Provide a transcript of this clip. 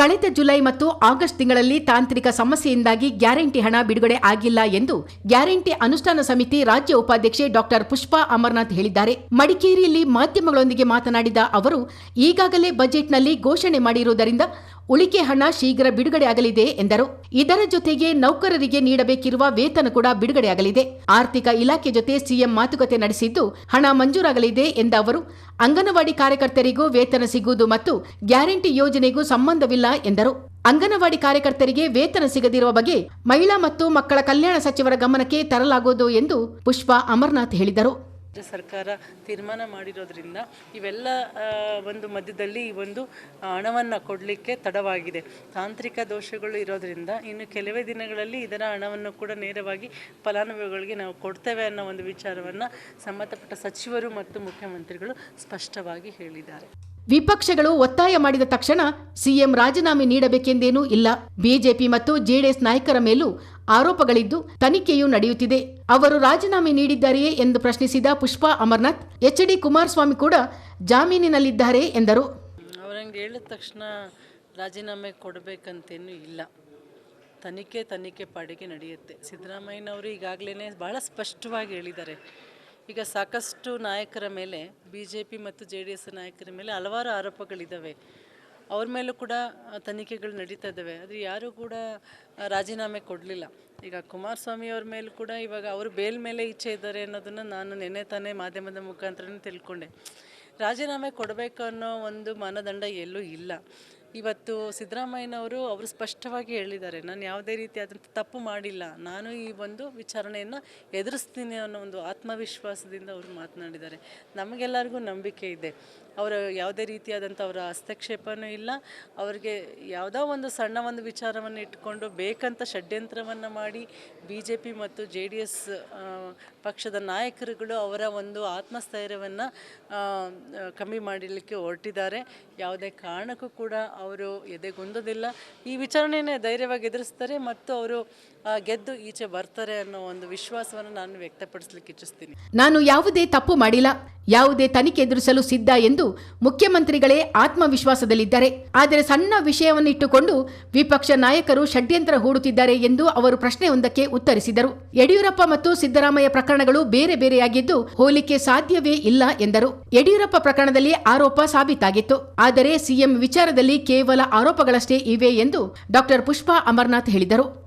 ಕಳೆದ ಜುಲೈ ಮತ್ತು ಆಗಸ್ಟ್ ತಿಂಗಳಲ್ಲಿ ತಾಂತ್ರಿಕ ಸಮಸ್ಯೆಯಿಂದಾಗಿ ಗ್ಯಾರಂಟಿ ಹಣ ಬಿಡುಗಡೆ ಆಗಿಲ್ಲ ಎಂದು ಗ್ಯಾರಂಟಿ ಅನುಷ್ಠಾನ ಸಮಿತಿ ರಾಜ್ಯ ಉಪಾಧ್ಯಕ್ಷೆ ಡಾಕ್ಟರ್ ಪುಷ್ಪಾ ಅಮರನಾಥ್ ಹೇಳಿದ್ದಾರೆ. ಮಡಿಕೇರಿಯಲ್ಲಿ ಮಾಧ್ಯಮಗಳೊಂದಿಗೆ ಮಾತನಾಡಿದ ಅವರು, ಈಗಾಗಲೇ ಬಜೆಟ್ನಲ್ಲಿ ಘೋಷಣೆ ಮಾಡಿರುವುದರಿಂದ ಉಳಿಕೆ ಹಣ ಶೀಘ್ರ ಬಿಡುಗಡೆಯಾಗಲಿದೆ ಎಂದರು. ಇದರ ಜೊತೆಗೆ ನೌಕರರಿಗೆ ನೀಡಬೇಕಿರುವ ವೇತನ ಕೂಡ ಬಿಡುಗಡೆಯಾಗಲಿದೆ ಆರ್ಥಿಕ ಇಲಾಖೆ ಜೊತೆ ಸಿಎಂ ಮಾತುಕತೆ ನಡೆಸಿದ್ದು ಹಣ ಮಂಜೂರಾಗಲಿದೆ ಎಂದ ಅವರು, ಅಂಗನವಾಡಿ ಕಾರ್ಯಕರ್ತರಿಗೂ ವೇತನ ಸಿಗುವುದು ಮತ್ತು ಗ್ಯಾರಂಟಿ ಯೋಜನೆಗೂ ಸಂಬಂಧವಿಲ್ಲ ಎಂದರು. ಅಂಗನವಾಡಿ ಕಾರ್ಯಕರ್ತರಿಗೆ ವೇತನ ಸಿಗದಿರುವ ಬಗ್ಗೆ ಮಹಿಳಾ ಮತ್ತು ಮಕ್ಕಳ ಕಲ್ಯಾಣ ಸಚಿವರ ಗಮನಕ್ಕೆ ತರಲಾಗುವುದು ಎಂದು ಪುಷ್ಪಾ ಅಮರನಾಥ್ ಹೇಳಿದರು. ರಾಜ್ಯ ಸರ್ಕಾರ ತೀರ್ಮಾನ ಮಾಡಿರೋದ್ರಿಂದ ಇವೆಲ್ಲ ಒಂದು ಮಧ್ಯದಲ್ಲಿ ಈ ಒಂದು ಹಣವನ್ನು ಕೊಡಲಿಕ್ಕೆ ತಡವಾಗಿದೆ. ತಾಂತ್ರಿಕ ದೋಷಗಳು ಇರೋದ್ರಿಂದ ಇನ್ನು ಕೆಲವೇ ದಿನಗಳಲ್ಲಿ ಇದರ ಹಣವನ್ನು ಕೂಡ ನೇರವಾಗಿ ಫಲಾನುಭವಿಗಳಿಗೆ ನಾವು ಕೊಡ್ತೇವೆ ಅನ್ನೋ ಒಂದು ವಿಚಾರವನ್ನು ಸಂಬಂಧಪಟ್ಟ ಸಚಿವರು ಮತ್ತು ಮುಖ್ಯಮಂತ್ರಿಗಳು ಸ್ಪಷ್ಟವಾಗಿ ಹೇಳಿದ್ದಾರೆ. ವಿಪಕ್ಷಗಳು ಒತ್ತಾಯ ಮಾಡಿದ ತಕ್ಷಣ ಸಿಎಂ ರಾಜೀನಾಮೆ ನೀಡಬೇಕೆಂದೇನೂ ಇಲ್ಲ. ಬಿಜೆಪಿ ಮತ್ತು ಜೆಡಿಎಸ್ ನಾಯಕರ ಮೇಲೂ ಆರೋಪಗಳಿದ್ದು ತನಿಖೆಯೂ ನಡೆಯುತ್ತಿದೆ. ಅವರು ರಾಜೀನಾಮೆ ನೀಡಿದ್ದಾರೆಯೇ ಎಂದು ಪ್ರಶ್ನಿಸಿದ ಪುಷ್ಪಾ ಅಮರ್ನಾಥ್, ಎಚ್ ಡಿ ಕುಮಾರಸ್ವಾಮಿ ಕೂಡ ಜಾಮೀನಿನಲ್ಲಿದ್ದಾರೆ ಎಂದರು. ಅವರಂಗೆ ಹೇಳಿದ ತಕ್ಷಣ ರಾಜೀನಾಮೆ ಕೊಡಬೇಕಂತೇನೂ ಇಲ್ಲ. ತನಿಖೆ ತನಿಖೆ ಪಾಡಿಗೆ ನಡೆಯುತ್ತೆ. ಸಿದ್ದರಾಮಯ್ಯನವರು ಈಗಾಗಲೇ ಭಾಳ ಸ್ಪಷ್ಟವಾಗಿ ಹೇಳಿದ್ದಾರೆ. ಈಗ ಸಾಕಷ್ಟು ನಾಯಕರ ಮೇಲೆ ಬಿ ಜೆ ಪಿ ಮತ್ತು ಜೆ ಡಿ ಎಸ್ ನಾಯಕರ ಮೇಲೆ ಹಲವಾರು ಆರೋಪಗಳಿದ್ದಾವೆ ಅವ್ರ ಮೇಲೂ ಕೂಡ ತನಿಖೆಗಳು ನಡೀತಾ ಇದ್ದಾವೆ ಆದರೆ ಯಾರೂ ಕೂಡ ರಾಜೀನಾಮೆ ಕೊಡಲಿಲ್ಲ. ಈಗ ಕುಮಾರಸ್ವಾಮಿ ಅವ್ರ ಮೇಲೂ ಕೂಡ ಇವಾಗ ಅವರು ಬೇಲ್ ಮೇಲೆ ಇಚ್ಛೆ ಇದ್ದಾರೆ ಅನ್ನೋದನ್ನು ನಾನು ನೆನ್ನೆ ತಾನೇ ಮಾಧ್ಯಮದ ಮುಖಾಂತರನೇ ತಿಳ್ಕೊಂಡೆ. ರಾಜೀನಾಮೆ ಕೊಡಬೇಕು ಅನ್ನೋ ಒಂದು ಮಾನದಂಡ ಎಲ್ಲೂ ಇಲ್ಲ. ಇವತ್ತು ಸಿದ್ದರಾಮಯ್ಯನವರು ಅವರು ಸ್ಪಷ್ಟವಾಗಿ ಹೇಳಿದ್ದಾರೆ, ನಾನು ಯಾವುದೇ ರೀತಿಯಾದಂಥ ತಪ್ಪು ಮಾಡಿಲ್ಲ. ನಾನು ಈ ಒಂದು ವಿಚಾರಣೆಯನ್ನು ಎದುರಿಸ್ತೀನಿ ಅನ್ನೋ ಒಂದು ಆತ್ಮವಿಶ್ವಾಸದಿಂದ ಅವರು ಮಾತನಾಡಿದ್ದಾರೆ. ನಮಗೆಲ್ಲರಿಗೂ ನಂಬಿಕೆ ಇದೆ. ಅವರ ಯಾವುದೇ ರೀತಿಯಾದಂಥ ಅವರ ಹಸ್ತಕ್ಷೇಪನೂ ಇಲ್ಲ. ಅವರಿಗೆ ಯಾವುದೋ ಒಂದು ಸಣ್ಣ ಒಂದು ವಿಚಾರವನ್ನು ಇಟ್ಕೊಂಡು ಬೇಕಂತ ಷಡ್ಯಂತ್ರವನ್ನು ಮಾಡಿ ಬಿ ಜೆ ಪಿ ಮತ್ತು ಜೆ ಡಿ ಎಸ್ ಪಕ್ಷದ ನಾಯಕರುಗಳು ಅವರ ಒಂದು ಆತ್ಮಸ್ಥೈರ್ಯವನ್ನು ಕಮ್ಮಿ ಮಾಡಲಿಕ್ಕೆ ಹೊರಟಿದ್ದಾರೆ. ಯಾವುದೇ ಕಾರಣಕ್ಕೂ ಕೂಡ ಅವರು ಎದೆಗುಂದೋದಿಲ್ಲ ಈ ವಿಚಾರಣೆನೇ ಧೈರ್ಯವಾಗಿ ಎದುರಿಸ್ತಾರೆ ಮತ್ತು ಅವರು ಗೆದ್ದು ಈಚೆ ಬರ್ತಾರೆ ಅನ್ನೋ ಒಂದು ವಿಶ್ವಾಸವನ್ನು ನಾನು ವ್ಯಕ್ತಪಡಿಸ್ಲಿಕ್ಕೆ ಇಚ್ಛಿಸ್ತೀನಿ. ನಾನು ಯಾವುದೇ ತಪ್ಪು ಮಾಡಿಲ್ಲ. ಯಾವುದೇ ತನಿಖೆ ಎದುರಿಸಲು ಸಿದ್ಧ ಎಂದು ಮುಖ್ಯಮಂತ್ರಿಗಳೇ ಆತ್ಮವಿಶ್ವಾಸದಲ್ಲಿದ್ದಾರೆ. ಆದರೆ ಸಣ್ಣ ವಿಷಯವನ್ನಿಟ್ಟುಕೊಂಡು ವಿಪಕ್ಷ ನಾಯಕರು ಷಡ್ಯಂತ್ರ ಹೂಡುತ್ತಿದ್ದಾರೆ ಎಂದು ಅವರು ಪ್ರಶ್ನೆಯೊಂದಕ್ಕೆ ಉತ್ತರಿಸಿದರು. ಯಡಿಯೂರಪ್ಪ ಮತ್ತು ಸಿದ್ದರಾಮಯ್ಯ ಪ್ರಕರಣಗಳು ಬೇರೆ ಬೇರೆಯಾಗಿದ್ದು ಹೋಲಿಕೆ ಸಾಧ್ಯವೇ ಇಲ್ಲ ಎಂದರು. ಯಡಿಯೂರಪ್ಪ ಪ್ರಕರಣದಲ್ಲಿ ಆರೋಪ ಸಾಬೀತಾಗಿತ್ತು. ಆದರೆ ಸಿಎಂ ವಿಚಾರದಲ್ಲಿ ಕೇವಲ ಆರೋಪಗಳಷ್ಟೇ ಇವೆ ಎಂದು ಡಾಕ್ಟರ್ ಪುಷ್ಪಾ ಅಮರ್ನಾಥ್ ಹೇಳಿದರು.